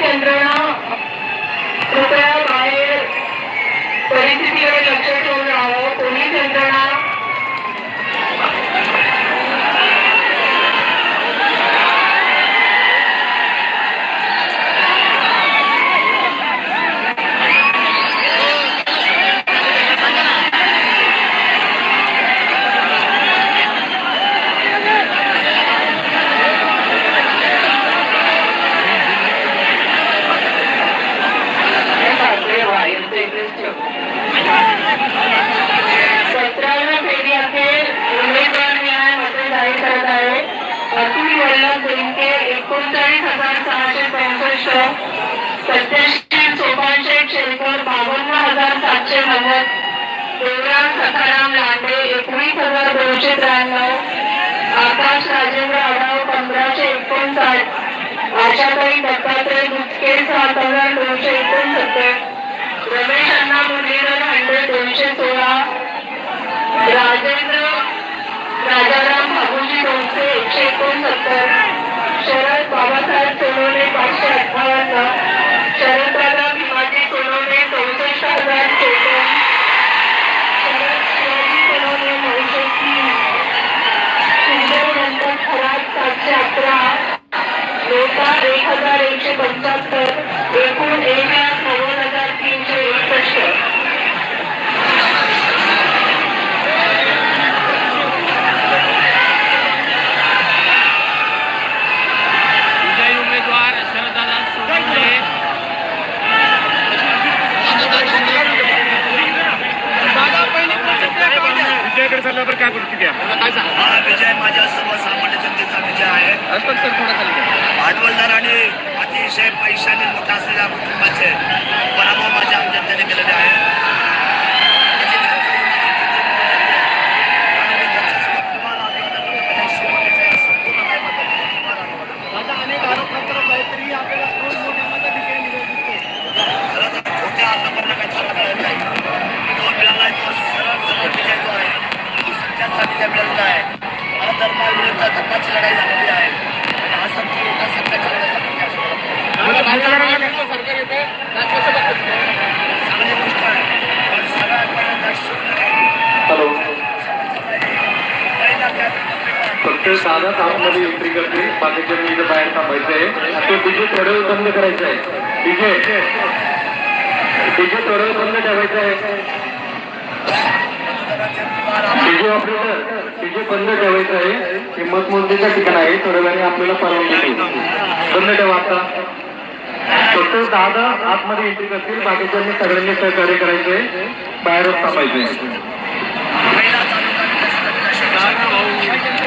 ಚಂದ್ರನ एकोणचाळीस हजार सहाशे पैसष्ट सत्याऐंशी सोपानशेठ शेरकर बावन्न हजार सातशे नव्वद देवराम सखाराम लांडे एकवीस हजार दोनशे त्र्याण्णव आकाश राजेंद्र आढाव पंधराशे एकोणसाठ आशाताई दत्तात्रय दुचके सात हजार दोनशे एकोणसत्तर रमेश अण्णा मुरलीधर हंड्रेड दोनशे सोळा चालल्यावर काय प्रतिक्रिया हा विजय माझ्या सर्वसामान्य जनतेचा विजय आहे. भांडवलदार आणि अतिशय पैशाने मोठा असलेल्या कुटुंबाचे पराभव माझ्या जनतेने केलेले आहे. फक्त दादा आतमध्ये एंट्री करते. बाकीच्यांनी इथं बाहेर थांबायचं आहे तो डीजे थोडं बंद करायचा आहे डीजे डीजे थोडं बंद ठेवायचं आहे डीजे ऑपरेटर डीजे बंद ठेवायचं आहे किंमत मतमोजणीच्या ठिकाण आहे. थोड्या वेळाने आपल्याला परवानगी देईल. बंद ठेवा आता. फक्त दादा आतमध्ये एंट्री करतील. बाकीच्या सगळ्यांनी सहकार्य करायचंय. बाहेरच थांबायचंय. Thank you.